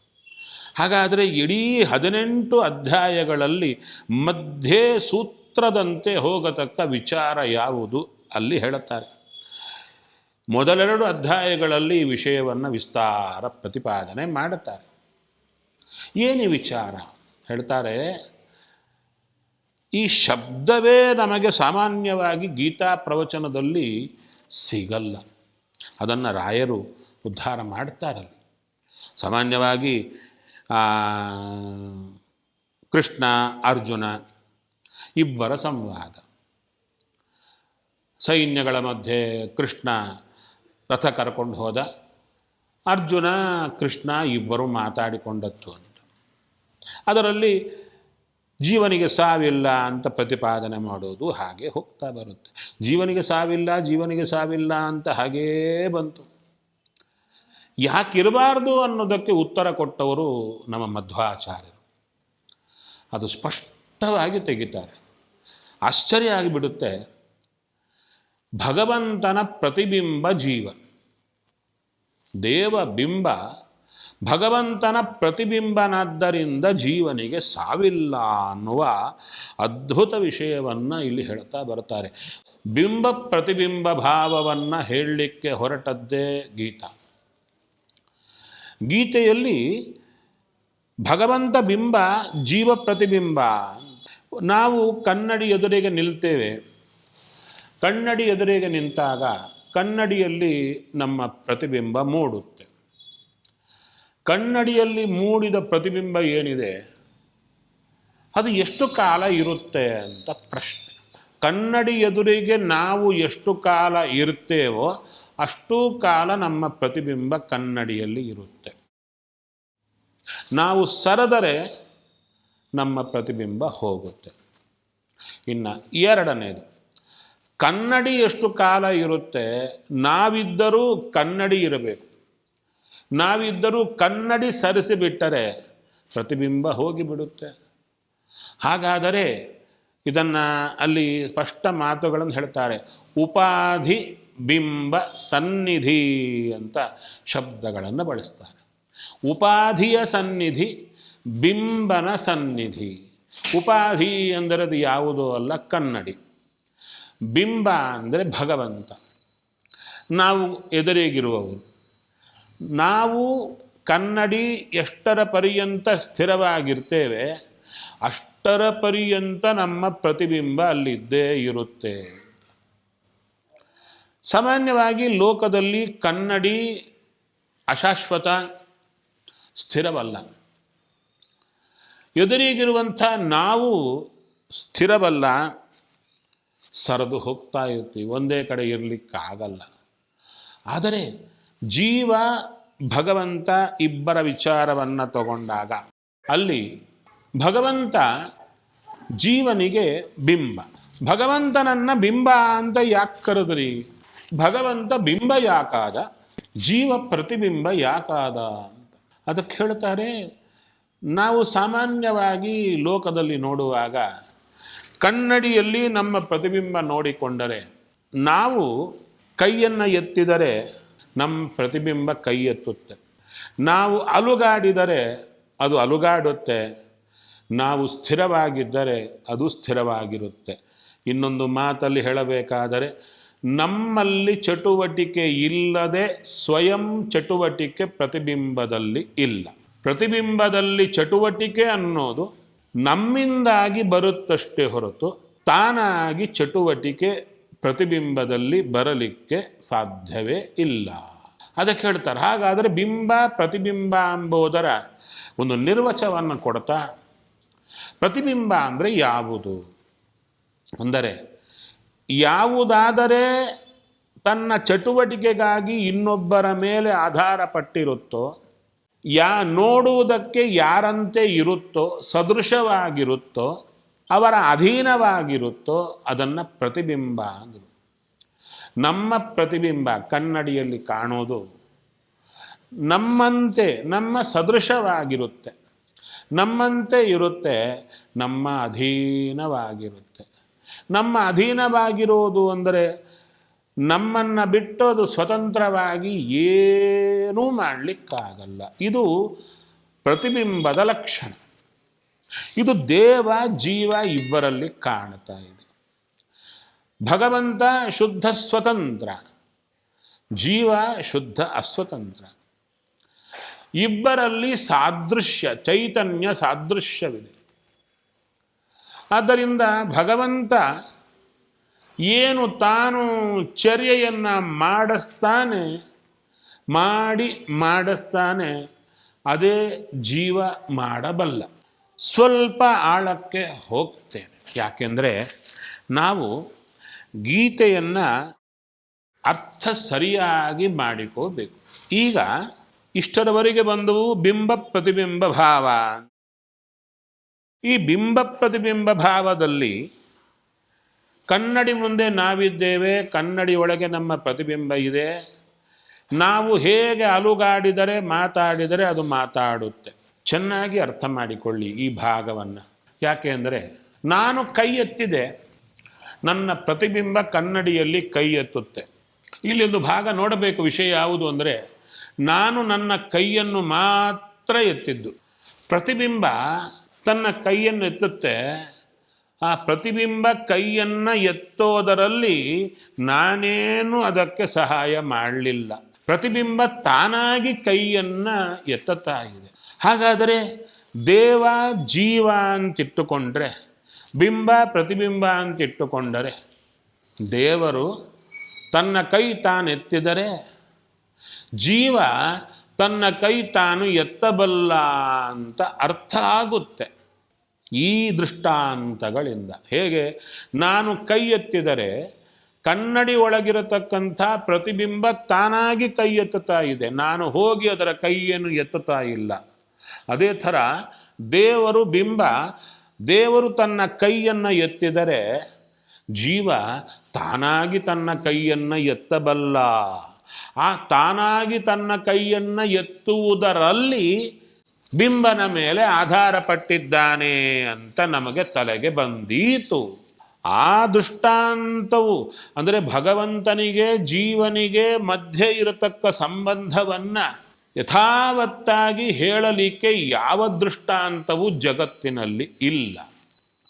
ಹಾಗಾದರೆ ಇಡೀ ಹದಿನೆಂಟು ಅಧ್ಯಾಯಗಳಲ್ಲಿ ಮಧ್ಯೆ ಸೂತ್ರದಂತೆ ಹೋಗತಕ್ಕ ವಿಚಾರ ಯಾವುದು ಅಲ್ಲಿ ಹೇಳುತ್ತಾರೆ. ಮೊದಲೆರಡು ಅಧ್ಯಾಯಗಳಲ್ಲಿ ಈ ವಿಷಯವನ್ನು ವಿಸ್ತಾರ ಪ್ರತಿಪಾದನೆ ಮಾಡುತ್ತಾರೆ. ಏನು ವಿಚಾರ? ಹೇಳ್ತಾರೆ, ಈ ಶಬ್ದವೇ ನಮಗೆ ಸಾಮಾನ್ಯವಾಗಿ ಗೀತಾ ಪ್ರವಚನದಲ್ಲಿ ಸಿಗಲ್ಲ. ಅದನ್ನು ರಾಯರು ಉದ್ಧಾರ ಮಾಡ್ತಾರಲ್ಲ. ಸಾಮಾನ್ಯವಾಗಿ ಕೃಷ್ಣ, ಅರ್ಜುನ, ಇಬ್ಬರ ಸಂವಾದ. ಸೈನ್ಯಗಳ ಮಧ್ಯೆ ಕೃಷ್ಣ ರಥ ಕರ್ಕೊಂಡು ಹೋದ, ಅರ್ಜುನ, ಕೃಷ್ಣ ಇಬ್ಬರು ಮಾತಾಡಿಕೊಂಡದ್ದು ಅಂತ. ಅದರಲ್ಲಿ ಜೀವನಿಗೆ ಸಾವಿಲ್ಲ ಅಂತ ಪ್ರತಿಪಾದನೆ ಮಾಡೋದು ಹಾಗೆ ಹೋಗ್ತಾ ಬರುತ್ತೆ. ಜೀವನಿಗೆ ಸಾವಿಲ್ಲ ಜೀವನಿಗೆ ಸಾವಿಲ್ಲ ಅಂತ ಹಾಗೇ ಬಂತು. ಯಾಕಿರಬಾರ್ದು ಅನ್ನೋದಕ್ಕೆ ಉತ್ತರ ಕೊಟ್ಟವರು ನಮ್ಮ ಮಧ್ವಾಚಾರ್ಯರು. ಅದು ಸ್ಪಷ್ಟವಾಗಿ ತೆಗಿತಾರೆ. ಆಶ್ಚರ್ಯ ಆಗಿಬಿಡುತ್ತೆ. ಭಗವಂತನ ಪ್ರತಿಬಿಂಬ ಜೀವ. ದೇವ ಬಿಂಬ ಭಗವಂತನ ಪ್ರತಿಬಿಂಬನಾದ್ದರಿಂದ ಜೀವನಿಗೆ ಸಾವಿಲ್ಲ ಅನ್ನುವ ಅದ್ಭುತ ವಿಷಯವನ್ನು ಇಲ್ಲಿ ಹೇಳ್ತಾ ಬರ್ತಾರೆ ಬಿಂಬ ಪ್ರತಿಬಿಂಬ ಭಾವವನ್ನು ಹೇಳಲಿಕ್ಕೆ ಹೊರಟದ್ದೇ ಗೀತ. ಗೀತೆಯಲ್ಲಿ ಭಗವಂತ ಬಿಂಬ ಜೀವ ಪ್ರತಿಬಿಂಬ. ನಾವು ಕನ್ನಡಿ ಎದುರಿಗೆ ನಿಲ್ತೇವೆ. ಕನ್ನಡಿ ಎದುರಿಗೆ ನಿಂತಾಗ ಕನ್ನಡಿಯಲ್ಲಿ ನಮ್ಮ ಪ್ರತಿಬಿಂಬ ಮೂಡುತ್ತೆ ಕನ್ನಡಿಯಲ್ಲಿ ಮೂಡಿದ ಪ್ರತಿಬಿಂಬ ಏನಿದೆ? ಅದು ಎಷ್ಟು ಕಾಲ ಇರುತ್ತೆ ಅಂತ ಪ್ರಶ್ನೆ. ಕನ್ನಡಿ ಎದುರಿಗೆ ನಾವು ಎಷ್ಟು ಕಾಲ ಇರ್ತೇವೋ ಅಷ್ಟು ಕಾಲ ನಮ್ಮ ಪ್ರತಿಬಿಂಬ ಕನ್ನಡಿಯಲ್ಲಿ ಇರುತ್ತೆ. ನಾವು ಸರದರೆ ನಮ್ಮ ಪ್ರತಿಬಿಂಬ ಹೋಗುತ್ತೆ. ಇನ್ನು ಎರಡನೇದು, ಕನ್ನಡಿ ಎಷ್ಟು ಕಾಲ ಇರುತ್ತೆ? ನಾವಿದ್ದರೂ ಕನ್ನಡಿ ಇರಬೇಕು. ನಾವಿದ್ದರೂ ಕನ್ನಡಿ ಸರಿಸಿಬಿಟ್ಟರೆ ಪ್ರತಿಬಿಂಬ ಹೋಗಿಬಿಡುತ್ತೆ. ಹಾಗಾದರೆ ಇದನ್ನು ಅಲ್ಲಿ ಸ್ಪಷ್ಟ ಮಾತುಗಳನ್ನು ಹೇಳ್ತಾರೆ. ಉಪಾಧಿ ಬಿಂಬ ಸನ್ನಿಧಿ ಅಂತ ಶಬ್ದಗಳನ್ನು ಬಳಸ್ತಾರೆ. ಉಪಾಧಿಯ ಸನ್ನಿಧಿ ಬಿಂಬನ ಸನ್ನಿಧಿ. ಉಪಾಧಿ ಅಂದರೆ ಅದು ಯಾವುದೋ ಅಲ್ಲ, ಕನ್ನಡಿ. ಬಿಂಬ ಅಂದರೆ ಭಗವಂತ. ನಾವು ಎದುರಿಗಿರುವವರು. ನಾವು ಕನ್ನಡಿ ಎಷ್ಟರ ಪರ್ಯಂತ ಸ್ಥಿರವಾಗಿರ್ತೇವೆ, ಅಷ್ಟರ ಪರ್ಯಂತ ನಮ್ಮ ಪ್ರತಿಬಿಂಬ ಅಲ್ಲಿದ್ದೇ ಇರುತ್ತೆ. ಸಾಮಾನ್ಯವಾಗಿ ಲೋಕದಲ್ಲಿ ಕನ್ನಡಿ ಅಶಾಶ್ವತ, ಸ್ಥಿರವಲ್ಲ. ಎದುರಿಗಿರುವಂಥ ನಾವು ಸ್ಥಿರವಲ್ಲ, ಸರದು ಹೋಗ್ತಾ ಇರ್ತೀವಿ, ಒಂದೇ ಕಡೆ ಇರಲಿಕ್ಕಾಗಲ್ಲ. ಆದರೆ ಜೀವ ಭಗವಂತ ಇಬ್ಬರ ವಿಚಾರವನ್ನು ತಗೊಂಡಾಗ ಅಲ್ಲಿ ಭಗವಂತ ಜೀವನಿಗೆ ಬಿಂಬ. ಭಗವಂತನನ್ನ ಬಿಂಬ ಅಂತ ಯಾಕೆ ಕರೆದ್ರಿ? ಭಗವಂತ ಬಿಂಬ ಯಾಕಾದ? ಜೀವ ಪ್ರತಿಬಿಂಬ ಯಾಕಾದ ಅಂತ. ಅದಕ್ಕೆ ಹೇಳ್ತಾರೆ, ನಾವು ಸಾಮಾನ್ಯವಾಗಿ ಲೋಕದಲ್ಲಿ ನೋಡುವಾಗ ಕನ್ನಡಿಯಲ್ಲಿ ನಮ್ಮ ಪ್ರತಿಬಿಂಬ ನೋಡಿಕೊಂಡರೆ ನಾವು ಕೈಯನ್ನು ಎತ್ತಿದರೆ ನಮ್ಮ ಪ್ರತಿಬಿಂಬ ಕೈ ಎತ್ತುತ್ತೆ. ನಾವು ಅಲುಗಾಡಿದರೆ ಅದು ಅಲುಗಾಡುತ್ತೆ. ನಾವು ಸ್ಥಿರವಾಗಿದ್ದರೆ ಅದು ಸ್ಥಿರವಾಗಿರುತ್ತೆ. ಇನ್ನೊಂದು ಮಾತಲ್ಲಿ ಹೇಳಬೇಕಾದರೆ, ನಮ್ಮಲ್ಲಿ ಚಟುವಟಿಕೆ ಇಲ್ಲದೆ ಸ್ವಯಂ ಚಟುವಟಿಕೆ ಪ್ರತಿಬಿಂಬದಲ್ಲಿ ಇಲ್ಲ. ಪ್ರತಿಬಿಂಬದಲ್ಲಿ ಚಟುವಟಿಕೆ ಅನ್ನೋದು ನಮ್ಮಿಂದಾಗಿ ಬರುತ್ತಷ್ಟೇ ಹೊರತು ತಾನಾಗಿ ಚಟುವಟಿಕೆ ಪ್ರತಿಬಿಂಬದಲ್ಲಿ ಬರಲಿಕ್ಕೆ ಸಾಧ್ಯವೇ ಇಲ್ಲ. ಅದಕ್ಕೆ ಹೇಳ್ತಾರೆ, ಹಾಗಾದರೆ ಬಿಂಬ ಪ್ರತಿಬಿಂಬ ಎಂಬುದರ ಒಂದು ನಿರ್ವಚವನ್ನು ಕೊಡ್ತಾ, ಪ್ರತಿಬಿಂಬ ಅಂದರೆ ಯಾವುದು? ಅಂದರೆ, ಯಾವುದಾದರೆ ತನ್ನ ಚಟುವಟಿಕೆಗಾಗಿ ಇನ್ನೊಬ್ಬರ ಮೇಲೆ ಆಧಾರ ಪಟ್ಟಿರುತ್ತೋ ಯಾ ನೋಡುವುದಕ್ಕೆ ಯಾರಂತೆ ಇರುತ್ತೋ, ಸದೃಶವಾಗಿರುತ್ತೋ ಅವರ ಅಧೀನವಾಗಿರುತ್ತೋ ಅದನ್ನು ಪ್ರತಿಬಿಂಬ ಅಂದರು. ನಮ್ಮ ಪ್ರತಿಬಿಂಬ ಕನ್ನಡಿಯಲ್ಲಿ ಕಾಣೋದು ನಮ್ಮಂತೆ, ನಮ್ಮ ಸದೃಶವಾಗಿರುತ್ತೆ. ನಮ್ಮಂತೆ ಇರುತ್ತೆ, ನಮ್ಮ ಅಧೀನವಾಗಿರುತ್ತೆ. ನಮ್ಮ ಅಧೀನವಾಗಿರೋದು ಅಂದರೆ ನಮ್ಮನ್ನು ಬಿಟ್ಟೋದು ಸ್ವತಂತ್ರವಾಗಿ ಏನೂ ಮಾಡಲಿಕ್ಕಾಗಲ್ಲ. ಇದು ಪ್ರತಿಬಿಂಬದ ಲಕ್ಷಣ. ಇದು ದೇವ, ಜೀವ ಇಬ್ಬರಲ್ಲಿ ಕಾಣ್ತಾ ಇದೆ. ಭಗವಂತ ಶುದ್ಧ ಸ್ವತಂತ್ರ, ಜೀವ ಶುದ್ಧ ಅಸ್ವತಂತ್ರ. ಇಬ್ಬರಲ್ಲಿ ಸಾದೃಶ್ಯ, ಚೈತನ್ಯ ಸಾದೃಶ್ಯವಿದೆ. ಆದ್ದರಿಂದ ಭಗವಂತ ಏನು ತಾನು ಚರ್ಯೆಯನ್ನು ಮಾಡಿಸ್ತಾನೆ, ಮಾಡಿ ಮಾಡಿಸ್ತಾನೆ, ಅದೇ ಜೀವ ಮಾಡಬಲ್ಲ. ಸ್ವಲ್ಪ ಆಳಕ್ಕೆ ಹೋಗ್ತೇನೆ. ಯಾಕೆಂದರೆ ನಾವು ಗೀತೆಯನ್ನು ಅರ್ಥ ಸರಿಯಾಗಿ ಮಾಡಿಕೋಬೇಕು. ಈಗ ಇಷ್ಟರವರೆಗೆ ಬಂದವು ಬಿಂಬ ಪ್ರತಿಬಿಂಬ ಭಾವ. ಈ ಬಿಂಬ ಪ್ರತಿಬಿಂಬ ಭಾವದಲ್ಲಿ ಕನ್ನಡಿ ಮುಂದೆ ನಾವಿದ್ದೇವೆ, ಕನ್ನಡಿ ಒಳಗೆ ನಮ್ಮ ಪ್ರತಿಬಿಂಬ ಇದೆ. ನಾವು ಹೇಗೆ ಅಲುಗಾಡಿದರೆ ಮಾತಾಡಿದರೆ ಅದು ಮಾತಾಡುತ್ತೆ. ಚೆನ್ನಾಗಿ ಅರ್ಥ ಮಾಡಿಕೊಳ್ಳಿ ಈ ಭಾಗವನ್ನು. ಯಾಕೆ ಅಂದರೆ, ನಾನು ಕೈ ಎತ್ತಿದೆ, ನನ್ನ ಪ್ರತಿಬಿಂಬ ಕನ್ನಡಿಯಲ್ಲಿ ಕೈ ಎತ್ತುತ್ತೆ. ಇಲ್ಲಿ ಒಂದು ಭಾಗ ನೋಡಬೇಕು, ವಿಷಯ ಯಾವುದು ಅಂದರೆ, ನಾನು ನನ್ನ ಕೈಯನ್ನು ಮಾತ್ರ ಎತ್ತಿದ್ದು. ಪ್ರತಿಬಿಂಬ ತನ್ನ ಕೈಯನ್ನು ಎತ್ತುತ್ತೆ. ಆ ಪ್ರತಿಬಿಂಬ ಕೈಯನ್ನು ಎತ್ತೋದರಲ್ಲಿ ನಾನೇನು ಅದಕ್ಕೆ ಸಹಾಯ ಮಾಡಲಿಲ್ಲ. ಪ್ರತಿಬಿಂಬ ತಾನಾಗಿ ಕೈಯನ್ನು ಎತ್ತುತ್ತಾ ಇದೆ. ಹಾಗಾದರೆ ದೇವ ಜೀವ ಅಂತಿಟ್ಟುಕೊಂಡ್ರೆ, ಬಿಂಬ ಪ್ರತಿಬಿಂಬ ಅಂತಿಟ್ಟುಕೊಂಡರೆ, ದೇವರು ತನ್ನ ಕೈ ತಾನೆತ್ತಿದರೆ ಜೀವ ತನ್ನ ಕೈ ತಾನು ಎತ್ತಬಲ್ಲ ಅಂತ ಅರ್ಥ ಆಗುತ್ತೆ ಈ ದೃಷ್ಟಾಂತಗಳಿಂದ. ಹೇಗೆ? ನಾನು ಕೈ ಎತ್ತಿದರೆ ಕನ್ನಡಿ ಒಳಗಿರತಕ್ಕಂಥ ಪ್ರತಿಬಿಂಬ ತಾನಾಗಿ ಕೈ ಎತ್ತುತ್ತಾ ಇದೆ. ನಾನು ಹೋಗಿ ಅದರ ಕೈಯನ್ನು ಎತ್ತುತ್ತಾ ಇಲ್ಲ. ಅದೇ ಥರ ದೇವರು ಬಿಂಬ, ದೇವರು ತನ್ನ ಕೈಯನ್ನು ಎತ್ತಿದರೆ ಜೀವ ತಾನಾಗಿ ತನ್ನ ಕೈಯನ್ನು ಎತ್ತಬಲ್ಲ. ಆ ತಾನಾಗಿ ತನ್ನ ಕೈಯನ್ನು ಎತ್ತುವುದರಲ್ಲಿ ಬಿಂಬನ ಮೇಲೆ ಆಧಾರ ಪಟ್ಟಿದ್ದಾನೆ ಅಂತ ನಮಗೆ ತಲೆಗೆ ಬಂದೀತು. ಆ ದೃಷ್ಟಾಂತವು ಅಂದರೆ ಭಗವಂತನಿಗೆ, ಜೀವನಿಗೆ ಮಧ್ಯೆ ಇರತಕ್ಕ ಸಂಬಂಧವನ್ನು ಯಥಾವತ್ತಾಗಿ ಹೇಳಲಿಕ್ಕೆ ಯಾವ ದೃಷ್ಟಾಂತವೂ ಜಗತ್ತಿನಲ್ಲಿ ಇಲ್ಲ.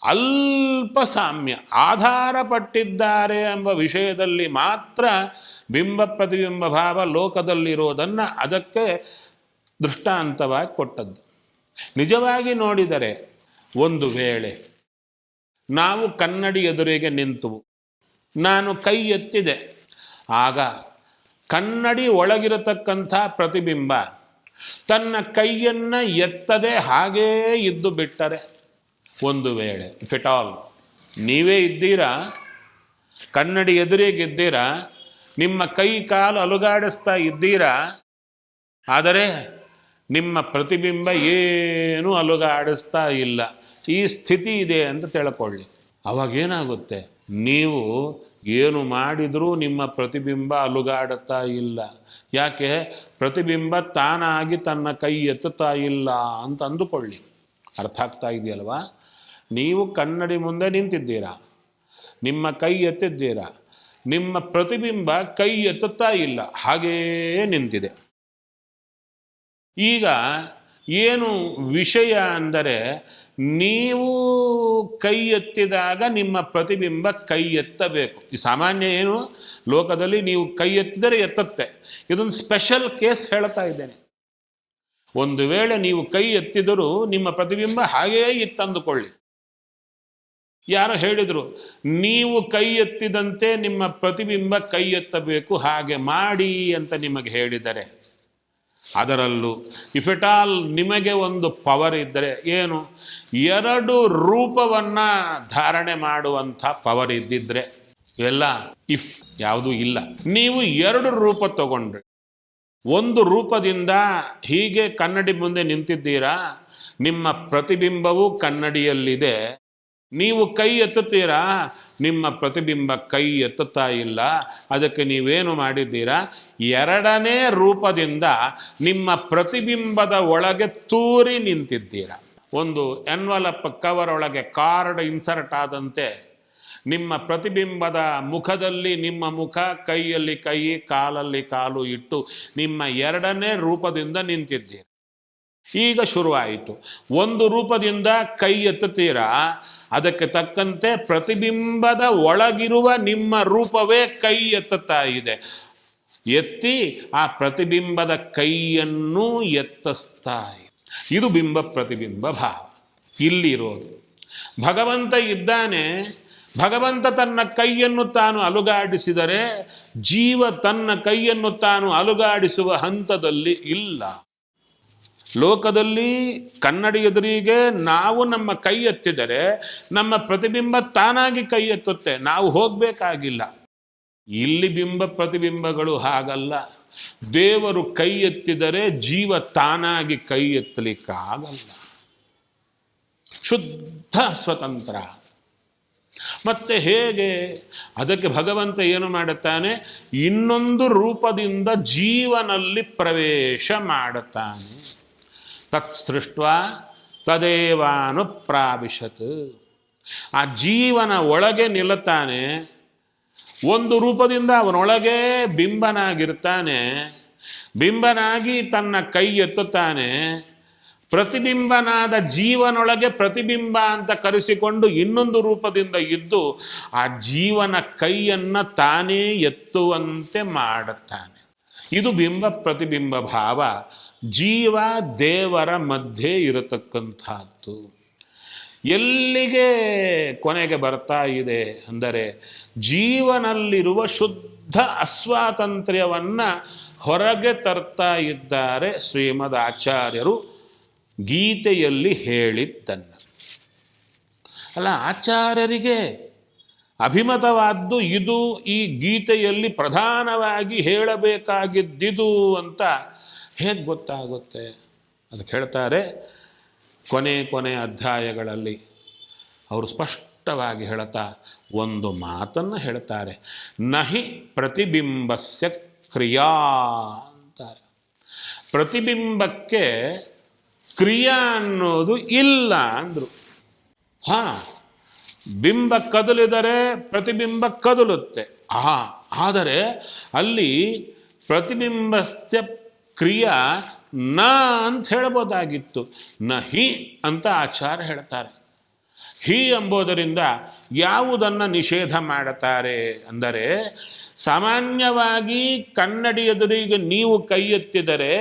ಅಲ್ಪ ಸಾಮ್ಯ ಆಧಾರ ಪಟ್ಟಿದ್ದಾರೆ ಎಂಬ ವಿಷಯದಲ್ಲಿ ಮಾತ್ರ ಬಿಂಬ ಪ್ರತಿಬಿಂಬ ಭಾವ ಲೋಕದಲ್ಲಿರೋದನ್ನು ಅದಕ್ಕೆ ದೃಷ್ಟಾಂತವಾಗಿ ಕೊಟ್ಟದ್ದು. ನಿಜವಾಗಿ ನೋಡಿದರೆ ಒಂದು ವೇಳೆ ನಾವು ಕನ್ನಡಿ ಎದುರಿಗೆ ನಿಂತುವು, ನಾನು ಕೈ ಎತ್ತಿದೆ, ಆಗ ಕನ್ನಡಿ ಒಳಗಿರತಕ್ಕಂಥ ಪ್ರತಿಬಿಂಬ ತನ್ನ ಕೈಯನ್ನು ಎತ್ತದೆ ಹಾಗೇ ಇದ್ದು ಬಿಟ್ಟರೆ ಒಂದು ವೇಳೆ ಫಿಟಾಲ್ ನೀವೇ ಇದ್ದೀರಾ? ಕನ್ನಡಿ ಎದುರಿಗಿದ್ದೀರಾ ನಿಮ್ಮ ಕೈ ಕಾಲು ಅಲುಗಾಡಿಸ್ತಾ ಇದ್ದೀರಾ? ಆದರೆ ನಿಮ್ಮ ಪ್ರತಿಬಿಂಬ ಏನೂ ಅಲುಗಾಡಿಸ್ತಾ ಇಲ್ಲ. ಈ ಸ್ಥಿತಿ ಇದೆ ಅಂತ ತಿಳ್ಕೊಳ್ಳಿ. ಅವಾಗೇನಾಗುತ್ತೆ ನೀವು ಏನು ಮಾಡಿದರೂ ನಿಮ್ಮ ಪ್ರತಿಬಿಂಬ ಅಲುಗಾಡುತ್ತಾ ಇಲ್ಲ. ಯಾಕೆ? ಪ್ರತಿಬಿಂಬ ತಾನಾಗಿ ತನ್ನ ಕೈ ಎತ್ತುತ್ತಾ ಇಲ್ಲ ಅಂತ ಅಂದುಕೊಳ್ಳಿ. ಅರ್ಥ ಆಗ್ತಾ ಇದೆಯಲ್ವಾ? ನೀವು ಕನ್ನಡಿ ಮುಂದೆ ನಿಂತಿದ್ದೀರಾ? ನಿಮ್ಮ ಕೈ ಎತ್ತಿದ್ದೀರಾ? ನಿಮ್ಮ ಪ್ರತಿಬಿಂಬ ಕೈ ಎತ್ತುತ್ತಾ ಇಲ್ಲ. ಹಾಗೇ ನಿಂತಿದೆ. ಈಗ ಏನು ವಿಷಯ ಅಂದರೆ ನೀವು ಕೈ ಎತ್ತಿದಾಗ ನಿಮ್ಮ ಪ್ರತಿಬಿಂಬ ಕೈ ಎತ್ತಬೇಕು. ಈ ಸಾಮಾನ್ಯ ಏನು? ಲೋಕದಲ್ಲಿ ನೀವು ಕೈ ಎತ್ತಿದರೆ ಎತ್ತತ್ತೆ. ಇದೊಂದು ಸ್ಪೆಷಲ್ ಕೇಸ್ ಹೇಳ್ತಾ ಇದ್ದೇನೆ. ಒಂದು ವೇಳೆ ನೀವು ಕೈ ಎತ್ತಿದರೂ ನಿಮ್ಮ ಪ್ರತಿಬಿಂಬ ಹಾಗೇ ಇತ್ತಂದುಕೊಳ್ಳಿ. ಯಾರು ಹೇಳಿದರು, ನೀವು ಕೈ ಎತ್ತಿದಂತೆ ನಿಮ್ಮ ಪ್ರತಿಬಿಂಬ ಕೈ ಎತ್ತಬೇಕು, ಹಾಗೆ ಮಾಡಿ ಅಂತ ನಿಮಗೆ ಹೇಳಿದರೆ. ಅದರಲ್ಲೂ ಇಫ್ ಎಟ್ ಆಲ್ ನಿಮಗೆ ಒಂದು ಪವರ್ ಇದ್ದರೆ ಏನು? ಎರಡು ರೂಪವನ್ನು ಧಾರಣೆ ಮಾಡುವಂಥ ಪವರ್ ಇದ್ದಿದ್ರೆ ಇವೆಲ್ಲ ಇಫ್ ಯಾವುದೂ ಇಲ್ಲ. ನೀವು ಎರಡು ರೂಪ ತಗೊಂಡ್ರಿ. ಒಂದು ರೂಪದಿಂದ ಹೀಗೆ ಕನ್ನಡಿ ಮುಂದೆ ನಿಂತಿದ್ದೀರಾ? ನಿಮ್ಮ ಪ್ರತಿಬಿಂಬವು ಕನ್ನಡಿಯಲ್ಲಿದೆ. ನೀವು ಕೈ ಎತ್ತುತ್ತೀರಾ? ನಿಮ್ಮ ಪ್ರತಿಬಿಂಬ ಕೈ ಎತ್ತುತ್ತಾ ಇಲ್ಲ, ಅದಕ್ಕೆ ನೀವೇನು ಮಾಡಿದ್ದೀರಾ? ಎರಡನೇ ರೂಪದಿಂದ ನಿಮ್ಮ ಪ್ರತಿಬಿಂಬದ ಒಳಗೆ ತೂರಿ ನಿಂತಿದ್ದೀರಾ. ಒಂದು ಎನ್ವಲಪ್ ಕವರ್ ಒಳಗೆ ಕಾರ್ಡ್ ಇನ್ಸರ್ಟ್ ಆದಂತೆ ನಿಮ್ಮ ಪ್ರತಿಬಿಂಬದ ಮುಖದಲ್ಲಿ, ನಿಮ್ಮ ಮುಖ ಕೈಯಲ್ಲಿ ಕೈ, ಕಾಲಲ್ಲಿ ಕಾಲು ಇಟ್ಟು ನಿಮ್ಮ ಎರಡನೇ ರೂಪದಿಂದ ನಿಂತಿದ್ದೀರಿ. ಈಗ ಶುರುವಾಯಿತು. ಒಂದು ರೂಪದಿಂದ ಕೈ ಎತ್ತುತ್ತೀರಾ? ಅದಕ್ಕೆ ತಕ್ಕಂತೆ ಪ್ರತಿಬಿಂಬದ ಒಳಗಿರುವ ನಿಮ್ಮ ರೂಪವೇ ಕೈ ಎತ್ತುತ್ತಾ ಇದೆ. ಎತ್ತಿ ಆ ಪ್ರತಿಬಿಂಬದ ಕೈಯನ್ನು ಎತ್ತಿಸ್ತಾ ಇದೆ ಬಿಂಬ ಪ್ರತಿಬಿಂಬ ಭಾವ. ಇಲ್ಲಿರೋದು. ಭಗವಂತ ಇದ್ದಾನೆ. ಭಗವಂತ ತನ್ನ ಕೈಯನ್ನು ತಾನು ಅಲುಗಾಡಿಸಿದರೆ ಜೀವ ತನ್ನ ಕೈಯನ್ನು ತಾನು ಅಲುಗಾಡಿಸುವ ಹಂತದಲ್ಲಿ ಇಲ್ಲ. ಲೋಕದಲ್ಲಿ ಎದುರಿಗೆ ನಾವು ನಮ್ಮ ಕೈ ಎತ್ತಿದರೆ ನಮ್ಮ ಪ್ರತಿಬಿಂಬ ತಾನಾಗಿ ಕೈ ಎತ್ತುತ್ತೆ. ನಾವು ಹೋಗಬೇಕಾಗಿಲ್ಲ. ಇಲ್ಲಿ ಬಿಂಬ ಪ್ರತಿಬಿಂಬಗಳು ಹಾಗಲ್ಲ. ದೇವರು ಕೈ ಎತ್ತಿದರೆ ಜೀವ ತಾನಾಗಿ ಕೈ ಎತ್ತಲಿಕ್ಕಾಗಲ್ಲ. ಶುದ್ಧ ಸ್ವತಂತ್ರ. ಮತ್ತೆ ಹೇಗೆ? ಅದಕ್ಕೆ ಭಗವಂತ ಏನು ಮಾಡುತ್ತಾನೆ? ಇನ್ನೊಂದು ರೂಪದಿಂದ ಜೀವನಲ್ಲಿ ಪ್ರವೇಶ ಮಾಡುತ್ತಾನೆ. ತತ್ಸೃಷ್ಟ ತದೇವಾನುಪ್ರಾವಿಶತ್. ಆ ಜೀವನ ಒಳಗೆ ನಿಲ್ಲುತ್ತಾನೆ, ಒಂದು ರೂಪದಿಂದ ಅವನೊಳಗೆ ಬಿಂಬನಾಗಿರ್ತಾನೆ, ಬಿಂಬನಾಗಿ ತನ್ನ ಕೈ ಎತ್ತುತ್ತಾನೆ, ಪ್ರತಿಬಿಂಬನಾದ ಜೀವನೊಳಗೆ ಪ್ರತಿಬಿಂಬ ಅಂತ ಕರೆಸಿಕೊಂಡು ಇನ್ನೊಂದು ರೂಪದಿಂದ ಇದ್ದು ಆ ಜೀವನ ಕೈಯನ್ನು ತಾನೇ ಎತ್ತುವಂತೆ ಮಾಡುತ್ತಾನೆ. ಇದು ಬಿಂಬ ಪ್ರತಿಬಿಂಬ ಭಾವ. ಜೀವ ದೇವರ ಮಧ್ಯೆ ಇರತಕ್ಕಂಥದ್ದು. ಎಲ್ಲಿಗೆ ಕೊನೆಗೆ ಬರ್ತಾ ಇದೆ ಅಂದರೆ ಜೀವನಲ್ಲಿರುವ ಶುದ್ಧ ಅಸ್ವಾತಂತ್ರ್ಯವನ್ನು ಹೊರಗೆ ತರ್ತಾ ಇದ್ದಾರೆ ಶ್ರೀಮದ್ ಆಚಾರ್ಯರು ಗೀತೆಯಲ್ಲಿ ಹೇಳಿದ್ದನ್ನು. ಅಲ್ಲ, ಆಚಾರ್ಯರಿಗೆ ಅಭಿಮತವಾದ್ದು ಇದು ಈ ಗೀತೆಯಲ್ಲಿ ಪ್ರಧಾನವಾಗಿ ಹೇಳಬೇಕಾಗಿದ್ದಿದು ಅಂತ ಹೇಗೆ ಗೊತ್ತಾಗುತ್ತೆ? ಅದು ಹೇಳ್ತಾರೆ ಕೊನೆ ಕೊನೆ ಅಧ್ಯಾಯಗಳಲ್ಲಿ ಅವರು ಸ್ಪಷ್ಟವಾಗಿ ಹೇಳ್ತಾ ಒಂದು ಮಾತನ್ನು ಹೇಳ್ತಾರೆ. ನಹಿ ಪ್ರತಿಬಿಂಬಸ್ಯ ಕ್ರಿಯಾ ಅಂತಾರೆ. ಪ್ರತಿಬಿಂಬಕ್ಕೆ ಕ್ರಿಯಾ ಅನ್ನೋದು ಇಲ್ಲ ಅಂದರು. ಹಾಂ, ಬಿಂಬ ಕದಲಿದರೆ ಪ್ರತಿಬಿಂಬ ಕದಲುತ್ತೆ. ಆ ಆದರೆ ಅಲ್ಲಿ ಪ್ರತಿಬಿಂಬಸ್ಯ ಕ್ರಿಯಾ ನ ಅಂತ ಹೇಳ್ಬೋದಾಗಿತ್ತು. ನ ಹಿ ಅಂತ ಆಚಾರ ಹೇಳ್ತಾರೆ. ಹಿ ಎಂಬುದರಿಂದ ಯಾವುದನ್ನು ನಿಷೇಧ ಮಾಡುತ್ತಾರೆ ಅಂದರೆ ಸಾಮಾನ್ಯವಾಗಿ ಕನ್ನಡಿ ಎದುರಿಗೆ ನೀವು ಕೈ ಎತ್ತಿದರೆ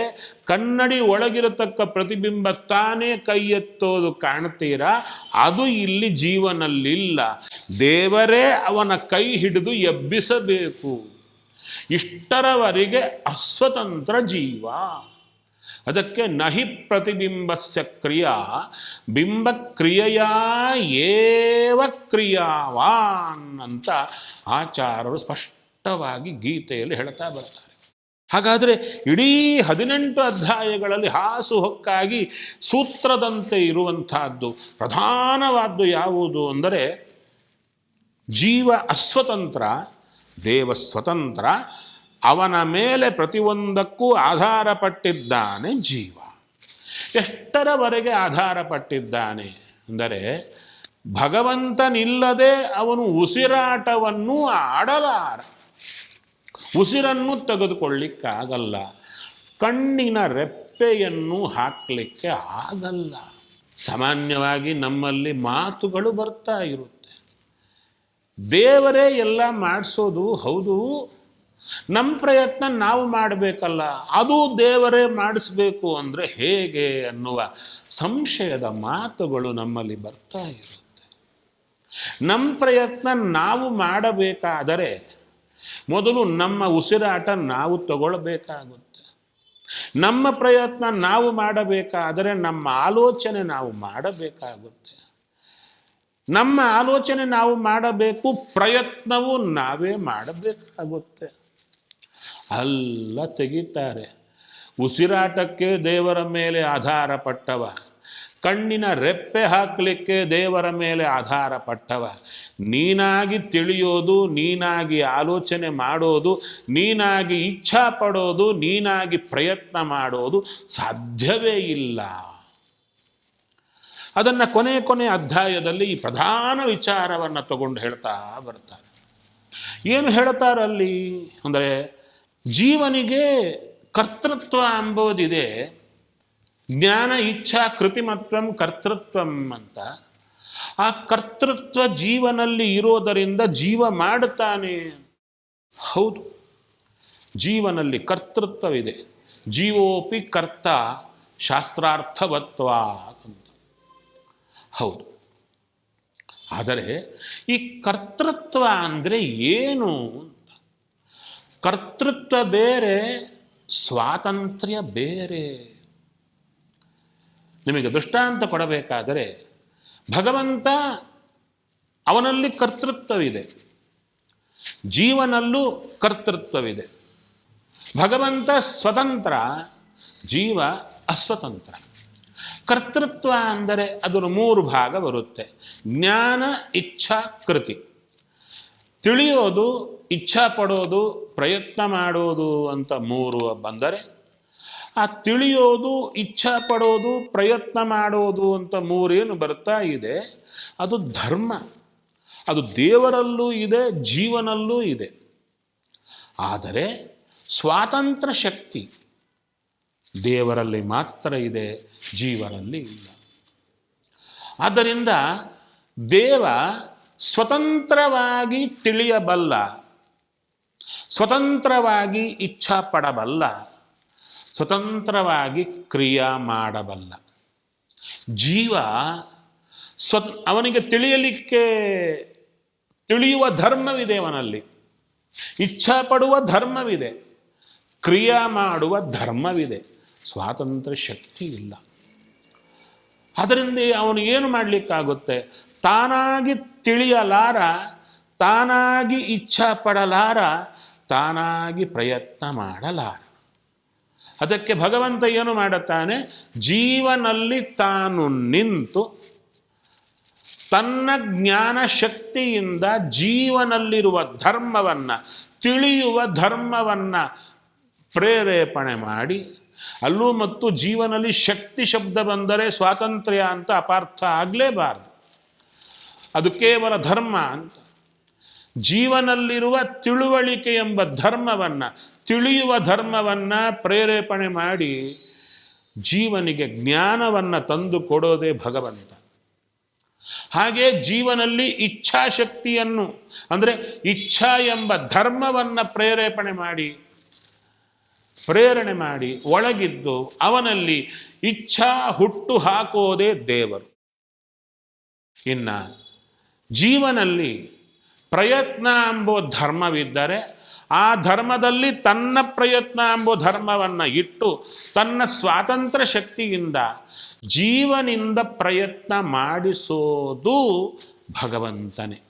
ಕನ್ನಡಿ ಒಳಗಿರತಕ್ಕ ಪ್ರತಿಬಿಂಬ ತಾನೇ ಕೈ ಎತ್ತೋದು ಕಾಣ್ತೀರಾ? ಅದು ಇಲ್ಲಿ ಜೀವನಲ್ಲಿಲ್ಲ. ದೇವರೇ ಅವನ ಕೈ ಹಿಡಿದು ಎಬ್ಬಿಸಬೇಕು. ಇಷ್ಟರವರೆಗೆ ಅಸ್ವತಂತ್ರ ಜೀವ. ಅದಕ್ಕೆ ನಹಿ ಪ್ರತಿಬಿಂಬಸ್ಯ ಕ್ರಿಯಾ, ಬಿಂಬಕ್ರಿಯೆಯ ಏವ ಕ್ರಿಯಾವಾನ್ ಅಂತ ಆಚಾರರು ಸ್ಪಷ್ಟವಾಗಿ ಗೀತೆಯಲ್ಲಿ ಹೇಳ್ತಾ ಬರ್ತಾರೆ. ಹಾಗಾದರೆ ಇಡೀ ಹದಿನೆಂಟು ಅಧ್ಯಾಯಗಳಲ್ಲಿ ಹಾಸು ಹೊಕ್ಕಾಗಿ ಸೂತ್ರದಂತೆ ಇರುವಂತಹದ್ದು ಪ್ರಧಾನವಾದ್ದು ಯಾವುದು ಅಂದರೆ ಜೀವ ಅಸ್ವತಂತ್ರ ದೇವ ಸ್ವತಂತ್ರ, ಅವನ ಮೇಲೆ ಪ್ರತಿಯೊಂದಕ್ಕೂ ಆಧಾರ ಪಟ್ಟಿದ್ದಾನೆ ಜೀವ. ಎಷ್ಟರವರೆಗೆ ಆಧಾರ ಪಟ್ಟಿದ್ದಾನೆ ಅಂದರೆ, ಭಗವಂತನಿಲ್ಲದೆ ಅವನು ಉಸಿರಾಟವನ್ನು ಆಡಲಾರ. ಉಸಿರನ್ನು ತೆಗೆದುಕೊಳ್ಳಿಕ್ಕಾಗಲ್ಲ, ಕಣ್ಣಿನ ರೆಪ್ಪೆಯನ್ನು ಹಾಕಲಿಕ್ಕೆ ಆಗಲ್ಲ. ಸಾಮಾನ್ಯವಾಗಿ ನಮ್ಮಲ್ಲಿ ಮಾತುಗಳು ಬರ್ತಾ ಇರುತ್ತೆ ದೇವರೇ ಎಲ್ಲ ಮಾಡಿಸೋದು ಹೌದು. ನಮ್ಮ ಪ್ರಯತ್ನ ನಾವು ಮಾಡಬೇಕಲ್ಲ, ಅದು ದೇವರೇ ಮಾಡಿಸ್ಬೇಕು ಅಂದರೆ ಹೇಗೆ ಅನ್ನುವ ಸಂಶಯದ ಮಾತುಗಳು ನಮ್ಮಲ್ಲಿ ಬರ್ತಾ ಇರುತ್ತೆ. ನಮ್ಮ ಪ್ರಯತ್ನ ನಾವು ಮಾಡಬೇಕಾದರೆ ಮೊದಲು ನಮ್ಮ ಉಸಿರಾಟ ನಾವು ತಗೊಳ್ಬೇಕಾಗುತ್ತೆ. ನಮ್ಮ ಪ್ರಯತ್ನ ನಾವು ಮಾಡಬೇಕಾದರೆ ನಮ್ಮ ಆಲೋಚನೆ ನಾವು ಮಾಡಬೇಕಾಗುತ್ತೆ. ನಮ್ಮ ಆಲೋಚನೆ ನಾವು ಮಾಡಬೇಕು, ಪ್ರಯತ್ನವು ನಾವೇ ಮಾಡಬೇಕಾಗುತ್ತೆ. ಅಲ್ಲ ತೆಗಿತಾರೆ. ಉಸಿರಾಟಕ್ಕೆ ದೇವರ ಮೇಲೆ ಆಧಾರ ಪಟ್ಟವ. ಕಣ್ಣಿನ ರೆಪ್ಪೆ ಹಾಕಲಿಕ್ಕೆ ದೇವರ ಮೇಲೆ ಆಧಾರ ಪಟ್ಟವ. ನೀನಾಗಿ ತಿಳಿಯೋದು, ನೀನಾಗಿ ಆಲೋಚನೆ ಮಾಡೋದು, ನೀನಾಗಿ ಇಚ್ಛಾ ಪಡೋದು ನೀನಾಗಿ ಪ್ರಯತ್ನ ಮಾಡೋದು ಸಾಧ್ಯವೇ ಇಲ್ಲ. ಅದನ್ನು ಕೊನೆ ಕೊನೆ ಅಧ್ಯಾಯದಲ್ಲಿ ಈ ಪ್ರಧಾನ ವಿಚಾರವನ್ನು ತಗೊಂಡು ಹೇಳ್ತಾ ಬರ್ತಾರೆ. ಏನು ಹೇಳ್ತಾರಲ್ಲಿ ಅಂದರೆ ಜೀವನಿಗೆ ಕರ್ತೃತ್ವ ಎಂಬುದಿದೆ. ಜ್ಞಾನ, ಇಚ್ಛಾ, ಕೃತಿಮತ್ವಂ, ಕರ್ತೃತ್ವಂ ಅಂತ. ಆ ಕರ್ತೃತ್ವ ಜೀವನಲ್ಲಿ ಇರೋದರಿಂದ ಜೀವ ಮಾಡುತ್ತಾನೆ. ಹೌದು. ಜೀವನಲ್ಲಿ ಕರ್ತೃತ್ವವಿದೆ. ಜೀವೋಪಿ ಕರ್ತ ಶಾಸ್ತ್ರಾರ್ಥವತ್ವ ಅಂತ. ಹೌದು. ಆದರೆ ಈ ಕರ್ತೃತ್ವ ಅಂದರೆ ಏನು ಕರ್ತೃತ್ವ ಬೇರೆ, ಸ್ವಾತಂತ್ರ್ಯ ಬೇರೆ. ನಿಮಗೆ ದೃಷ್ಟಾಂತ ಕೊಡಬೇಕಾದರೆ ಭಗವಂತ ಅವನಲ್ಲಿ ಕರ್ತೃತ್ವವಿದೆ. ಜೀವನಲ್ಲೂ ಕರ್ತೃತ್ವವಿದೆ. ಭಗವಂತ ಸ್ವತಂತ್ರ, ಜೀವ ಅಸ್ವತಂತ್ರ. ಕರ್ತೃತ್ವ ಅಂದರೆ ಅದರ ಮೂರು ಭಾಗ ಬರುತ್ತೆ. ಜ್ಞಾನ, ಇಚ್ಛಾ, ಕೃತಿ. ತಿಳಿಯೋದು, ಇಚ್ಛಾ ಪಡೋದು, ಪ್ರಯತ್ನ ಮಾಡೋದು ಅಂತ ಮೂರು ಬಂದರೆ, ಆ ತಿಳಿಯೋದು, ಇಚ್ಛಾ ಪಡೋದು, ಪ್ರಯತ್ನ ಮಾಡೋದು ಅಂತ ಮೂರೇನು ಬರ್ತಾ ಇದೆ, ಅದು ಧರ್ಮ. ಅದು ದೇವರಲ್ಲೂ ಇದೆ, ಜೀವನಲ್ಲೂ ಇದೆ. ಆದರೆ ಸ್ವಾತಂತ್ರ್ಯ ಶಕ್ತಿ ದೇವರಲ್ಲಿ ಮಾತ್ರ ಇದೆ, ಜೀವರಲ್ಲಿ ಇಲ್ಲ. ಆದ್ದರಿಂದ ದೇವ ಸ್ವತಂತ್ರವಾಗಿ ತಿಳಿಯಬಲ್ಲ, ಸ್ವತಂತ್ರವಾಗಿ ಇಚ್ಛಾ ಪಡಬಲ್ಲ ಸ್ವತಂತ್ರವಾಗಿ ಕ್ರಿಯಾ ಮಾಡಬಲ್ಲ. ಜೀವ ಸ್ವತ ಅವನಿಗೆ ತಿಳಿಯಲಿಕ್ಕೆ ತಿಳಿಯುವ ಧರ್ಮವಿದೆ ಅವನಲ್ಲಿ. ಇಚ್ಛಾ ಪಡುವ ಧರ್ಮವಿದೆ, ಕ್ರಿಯಾ ಮಾಡುವ ಧರ್ಮವಿದೆ. ಸ್ವಾತಂತ್ರ್ಯ ಶಕ್ತಿ ಇಲ್ಲ. ಅದರಿಂದ ಅವನು ಏನು ಮಾಡಲಿಕ್ಕಾಗುತ್ತೆ? ತಾನಾಗಿ ತಿಳಿಯಲಾರ, ತಾನಾಗಿ ಇಚ್ಛಾ ಪಡಲಾರ ತಾನಾಗಿ ಪ್ರಯತ್ನ ಮಾಡಲಾರ. ಅದಕ್ಕೆ ಭಗವಂತ ಏನು ಮಾಡುತ್ತಾನೆ? ಜೀವನಲ್ಲಿ ತಾನು ನಿಂತು ತನ್ನ ಜ್ಞಾನ ಶಕ್ತಿಯಿಂದ ಜೀವನಲ್ಲಿರುವ ಧರ್ಮವನ್ನು, ತಿಳಿಯುವ ಧರ್ಮವನ್ನು ಪ್ರೇರೇಪಣೆ ಮಾಡಿ ಅಲ್ಲೂ ಮತ್ತು ಜೀವನದಲ್ಲಿ ಶಕ್ತಿ ಶಬ್ದ ಬಂದರೆ ಸ್ವಾತಂತ್ರ್ಯ ಅಂತ ಅಪಾರ್ಥ ಆಗಲೇಬಾರದು. ಅದು ಕೇವಲ ಧರ್ಮ ಅಂತ. ಜೀವನಲ್ಲಿರುವ ತಿಳುವಳಿಕೆ ಎಂಬ ಧರ್ಮವನ್ನು, ತಿಳಿಯುವ ಧರ್ಮವನ್ನು ಪ್ರೇರೇಪಣೆ ಮಾಡಿ ಜೀವನಿಗೆ ಜ್ಞಾನವನ್ನು ತಂದು ಕೊಡೋದೇ ಭಗವಂತ. ಹಾಗೆ ಜೀವನಲ್ಲಿ ಇಚ್ಛಾಶಕ್ತಿಯನ್ನು, ಅಂದರೆ ಇಚ್ಛಾ ಎಂಬ ಧರ್ಮವನ್ನು ಪ್ರೇರೇಪಣೆ ಮಾಡಿ ಪ್ರೇರಣೆ ಮಾಡಿ ಒಳಗಿದ್ದು ಅವನಲ್ಲಿ ಇಚ್ಛಾ ಹುಟ್ಟು ಹಾಕೋದೇ ದೇವರು. ಇನ್ನು ಜೀವನಲ್ಲಿ ಪ್ರಯತ್ನ ಎಂಬೋ ಧರ್ಮವಿದ್ದರೆ ಆ ಧರ್ಮದಲ್ಲಿ ತನ್ನ ಪ್ರಯತ್ನ ಎಂಬ ಧರ್ಮವನ್ನು ಇಟ್ಟು ತನ್ನ ಸ್ವಾತಂತ್ರ್ಯ ಶಕ್ತಿಯಿಂದ ಜೀವನಿಂದ ಪ್ರಯತ್ನ ಮಾಡಿಸೋದು ಭಗವಂತನೇ.